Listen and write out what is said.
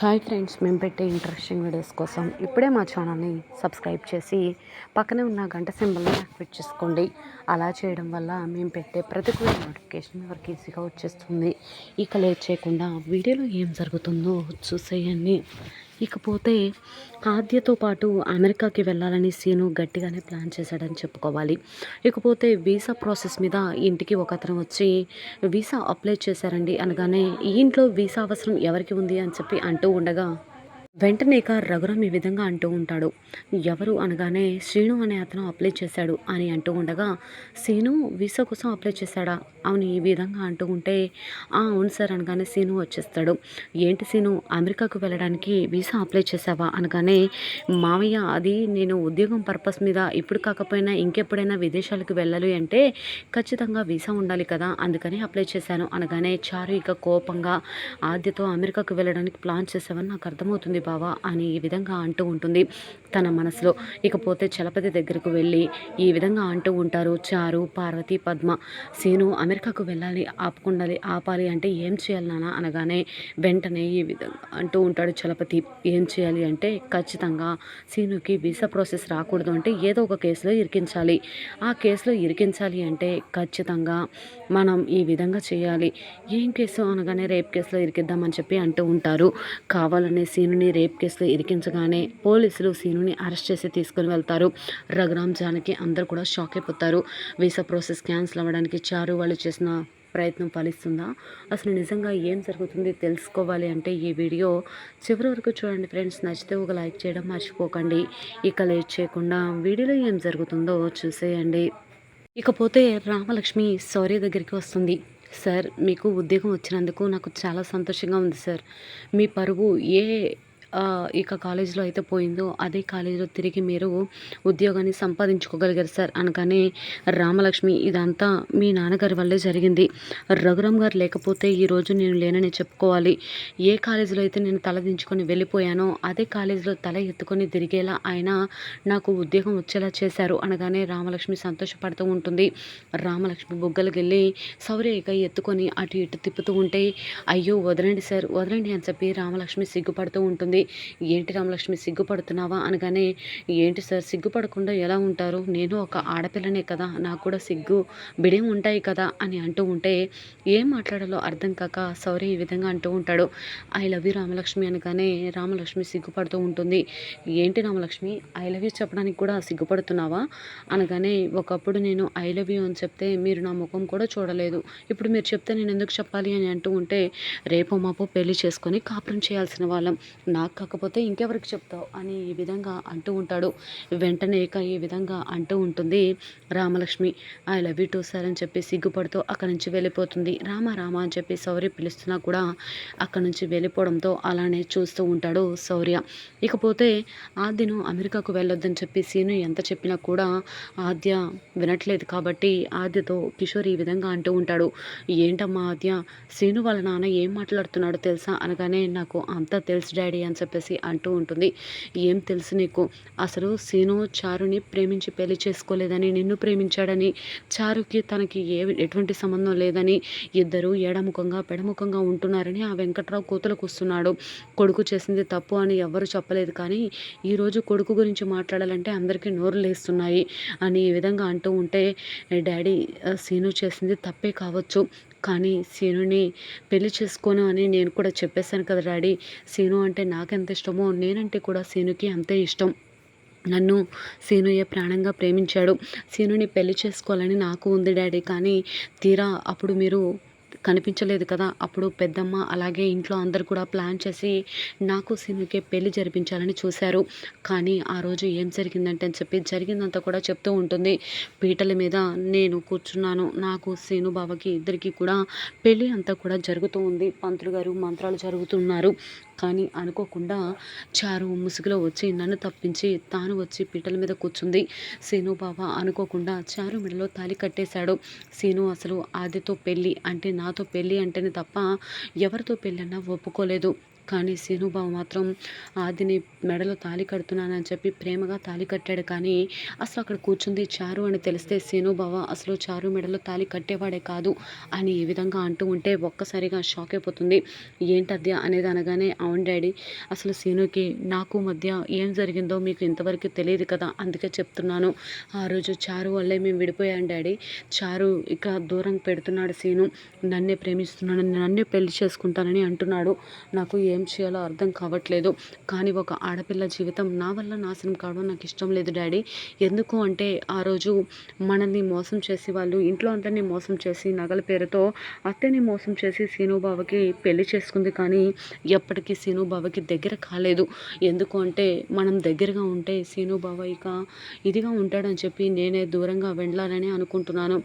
Hi friends మేము పెట్టే interesting videos కోసం ఇప్పుడే మా ఛానల్ని సబ్స్క్రైబ్ చేసి పక్కనే ఉన్న గంట సింబల్ని యాక్టివేట్ చేసుకోండి. అలా చేయడం వల్ల మేము పెట్టే ప్రతి కూడా నోటిఫికేషన్ ఎవరికి ఈజీగా వచ్చేస్తుంది. ఇక లేట్ చేయకుండా వీడియోలో ఏం జరుగుతుందో చూసేయండి. ఇకపోతే ఆద్యతో పాటు అమెరికాకి వెళ్ళాలని సీను గట్టిగానే ప్లాన్ చేశాడని చెప్పుకోవాలి. ఇకపోతే వీసా ప్రాసెస్ మీద ఇంటికి ఒక అతను వచ్చి వీసా అప్లై చేశారండి అనగానే ఈ ఇంట్లో వీసా అవసరం ఎవరికి ఉంది అని చెప్పి అంటూ ఉండగా వెంటనే ఇక రఘురామ్ ఈ విధంగా అంటూ ఉంటాడు. ఎవరు అనగానే శ్రీను అనే అతను అప్లై చేశాడు అని అంటూ ఉండగా సీను వీసా కోసం అప్లై చేశాడా? అవును ఈ విధంగా అంటూ ఉంటే "ఆ, అవును సార్ అనగానే సీను వచ్చేస్తాడు. ఏంటి సీను అమెరికాకు వెళ్ళడానికి వీసా అప్లై చేసావా అనగానే మావయ్య అది నేను ఉద్యోగం పర్పస్ మీద ఇప్పుడు కాకపోయినా ఇంకెప్పుడైనా విదేశాలకు వెళ్ళాలి అంటే ఖచ్చితంగా వీసా ఉండాలి కదా అందుకని అప్లై చేశాను. అనగానే చారు ఇక కోపంగా ఆద్యతో అమెరికాకు వెళ్ళడానికి ప్లాన్ చేసావని నాకు అర్థమవుతుంది బావా అని ఈ విధంగా అంటూ ఉంటుంది తన మనసులో. ఇకపోతే చలపతి దగ్గరకు వెళ్ళి ఈ విధంగా అంటూ ఉంటారు చారు పార్వతి పద్మ సీను అమెరికాకు వెళ్ళాలి ఆపుకుండాలి ఆపాలి అంటే ఏం చేయాలి నాన్న? అనగానే వెంటనే ఈ విధంగా అంటూ ఉంటాడు చలపతి. ఏం చేయాలి అంటే ఖచ్చితంగా సీనుకి వీసా ప్రాసెస్ రాకూడదు అంటే ఏదో ఒక కేసులో ఇరికించాలి. ఆ కేసులో ఇరికించాలి అంటే ఖచ్చితంగా మనం ఈ విధంగా చేయాలి. ఏం కేసు? అనగానే రేప్ కేసులో ఇరికిద్దామని చెప్పి అంటూ ఉంటారు. కావాలనే సీనుని రేప్ కేసులో ఇరికించగానే పోలీసులు సీనుని అరెస్ట్ చేసి తీసుకుని వెళ్తారు. రఘురామ్ జానకి అందరూ కూడా షాక్ అయిపోతారు. వీసా ప్రాసెస్ క్యాన్సిల్ అవ్వడానికి చారు వాళ్ళు చేసిన ప్రయత్నం ఫలిస్తుందా? అసలు నిజంగా ఏం జరుగుతుంది? తెలుసుకోవాలి అంటే ఈ వీడియో చివరి వరకు చూడండి ఫ్రెండ్స్. నచ్చితే ఒక లైక్ చేయడం మర్చిపోకండి. ఇక లేట్ చేయకుండా వీడియోలో ఏం జరుగుతుందో చూసేయండి. ఇకపోతే రామలక్ష్మి శౌర్య దగ్గరికి వస్తుంది. సార్ మీకు ఉద్యోగం వచ్చినందుకు నాకు చాలా సంతోషంగా ఉంది సార్. మీ పరువు ఏ ఇక కాలేజీలో అయితే పోయిందో అదే కాలేజీలో తిరిగి మీరు ఉద్యోగాన్ని సంపాదించుకోగలిగారు సార్ అనగానే రామలక్ష్మి ఇదంతా మీ నాన్నగారి వల్లే జరిగింది. రఘురామ్ గారు లేకపోతే ఈరోజు నేను లేనని చెప్పుకోవాలి. ఏ కాలేజీలో అయితే నేను తల దించుకొని వెళ్ళిపోయానో అదే కాలేజీలో తల ఎత్తుకొని తిరిగేలా ఆయన నాకు ఉద్యోగం వచ్చేలా చేశారు అనగానే రామలక్ష్మి సంతోషపడుతూ ఉంటుంది. రామలక్ష్మి బుగ్గలకి వెళ్ళి శౌర్య ఇక ఎత్తుకొని అటు ఇటు తిప్పుతూ ఉంటే అయ్యో వదలండి సార్ వదలండి అని చెప్పి రామలక్ష్మి సిగ్గుపడుతూ ఉంటుంది. ఏంటి రామలక్ష్మి సిగ్గుపడుతున్నావా? అనగానే ఏంటి సార్ సిగ్గుపడకుండా ఎలా ఉంటారు? నేను ఒక ఆడపిల్లనే కదా నాకు కూడా సిగ్గు బిడేం ఉంటాయి కదా అని అంటూ ఉంటే ఏం మాట్లాడాలో అర్థం కాక సౌరి ఈ విధంగా అంటూ ఉంటాడు. ఐ లవ్ యూ రామలక్ష్మి అనగానే రామలక్ష్మి సిగ్గుపడుతూ ఉంటుంది. ఏంటి రామలక్ష్మి ఐ లవ్ యూ చెప్పడానికి కూడా సిగ్గుపడుతున్నావా? అనగానే ఒకప్పుడు నేను ఐ లవ్ యూ అని చెప్తే మీరు నా ముఖం కూడా చూడలేదు. ఇప్పుడు మీరు చెప్తే నేను ఎందుకు చెప్పాలి? అని అంటూ ఉంటే రేపో మాపో పెళ్ళి చేసుకొని కాపురం చేయాల్సిన వాళ్ళం. నాకు కాకపోతే ఇంకెవరికి చెప్తావు అని ఈ విధంగా అంటూ ఉంటాడు. వెంటనే ఇక ఈ విధంగా అంటూ ఉంటుంది. Ramalakshmi I love you too sir అని చెప్పి సిగ్గుపడుతూ అక్కడి నుంచి వెళ్ళిపోతుంది. రామ రామ అని చెప్పి సౌర్య పిలుస్తున్నా కూడా అక్కడి నుంచి వెళ్ళిపోవడంతో అలానే చూస్తూ ఉంటాడు సౌర్య ఇకపోతే ఆద్యను అమెరికాకు వెళ్ళొద్దని చెప్పి సీను ఎంత చెప్పినా కూడా ఆద్య వినట్లేదు కాబట్టి ఆద్యతో కిషోర్ ఈ విధంగా అంటూ ఉంటాడు. ఏంటమ్మా ఆద్య? సీను వాళ్ళ నాన్న ఏం మాట్లాడుతున్నాడో తెలుసా? అనగానే నాకు అంతా తెలుసు డాడీ అని చెప్పేసి అంటూ ఉంటుంది. ఏం తెలుసు నీకు? అసలు సీను చారుని ప్రేమించి పెళ్ళి చేసుకోలేదని నిన్ను ప్రేమించాడని చారుకి తనకి ఏ ఎటువంటి సంబంధం లేదని ఇద్దరు ఎడముఖంగా పెడముఖంగా ఉంటున్నారని ఆ వెంకట్రావు కూతులకు వస్తున్నాడు. కొడుకు చేసింది తప్పు అని ఎవ్వరు చెప్పలేదు కానీ ఈరోజు కొడుకు గురించి మాట్లాడాలంటే అందరికీ నోరు లేస్తున్నాయి అని ఈ విధంగా అంటూ ఉంటే డాడీ సీను చేసింది తప్పే కావచ్చు. కానీ సీనుని పెళ్ళి చేసుకోను అని నేను కూడా చెప్పేశాను కదా డాడీ. సీను అంటే నాకెంత ఇష్టమో నేనంటే కూడా సీనుకి అంతే ఇష్టం. నన్ను సీనుయ్య ప్రాణంగా ప్రేమించాడు. సీనుని పెళ్ళి చేసుకోవాలని నాకు ఉంది డాడీ. కానీ తీరా అప్పుడు మీరు కనిపించలేదు కదా. అప్పుడు పెద్దమ్మ అలాగే ఇంట్లో అందరు కూడా ప్లాన్ చేసి నాకు సీనుకే పెళ్ళి జరిపించాలని చూశారు. కానీ ఆ రోజు ఏం జరిగిందంటే అని చెప్పి జరిగిందంతా కూడా చెప్తూ ఉంటుంది. పీటల మీద నేను కూర్చున్నాను. నాకు సీను బావకి ఇద్దరికి కూడా పెళ్ళి అంతా కూడా జరుగుతూ ఉంది. పంతులు గారు మంత్రాలు జరుగుతున్నారు. కానీ అనుకోకుండా చారు ముసుగులో వచ్చి నన్ను తప్పించి తాను వచ్చి పీటల మీద కూర్చుంది. సీను బావ అనుకోకుండా చారు మెడలో తాలి కట్టేశాడు. సీను అసలు ఆదితో పెళ్ళి అంటే నాతో పెళ్ళి అంటేనే తప్ప ఎవరితో పెళ్ళన్నా ఒప్పుకోలేదు. కానీ సీనుబావ మాత్రం ఆదిని మెడలో తాళి కడుతున్నానని చెప్పి ప్రేమగా తాళి కట్టాడు. కానీ అసలు అక్కడ కూర్చుంది చారు అని తెలిస్తే శీనుబావ అసలు చారు మెడలో తాళి కట్టేవాడే కాదు అని ఈ విధంగా అంటూ ఉంటే ఒక్కసారిగా షాక్ అయిపోతుంది. ఏంటద్య అనేది అనగానే అవును డాడీ అసలు సీనుకి నాకు మధ్య ఏం జరిగిందో మీకు ఇంతవరకు తెలియదు కదా అందుకే చెప్తున్నాను. ఆ రోజు చారు వల్లే మేము విడిపోయాం డాడీ. చారు ఇక దూరం పెడుతున్నాడు సీను నన్నే ప్రేమిస్తున్నాను నన్నే పెళ్ళి చేసుకుంటానని అంటున్నాడు. నాకు ఏం చేయాలో అర్థం కావట్లేదు. కానీ ఒక ఆడపిల్ల జీవితం నా వల్ల నాశనం కావడం నాకు ఇష్టం లేదు డాడీ. ఎందుకు అంటే ఆ రోజు మనల్ని మోసం చేసి వాళ్ళు ఇంట్లో అందరినీ మోసం చేసి నగల పేరుతో అత్తని మోసం చేసి సీనుబావకి పెళ్ళి చేసుకుంది కానీ ఎప్పటికీ సీనుబావకి దగ్గర కాలేదు. ఎందుకు అంటే మనం దగ్గరగా ఉంటే సీనుబావ ఇక ఇదిగా ఉంటాడని చెప్పి నేనే దూరంగా వెళ్ళాలని అనుకుంటున్నాను.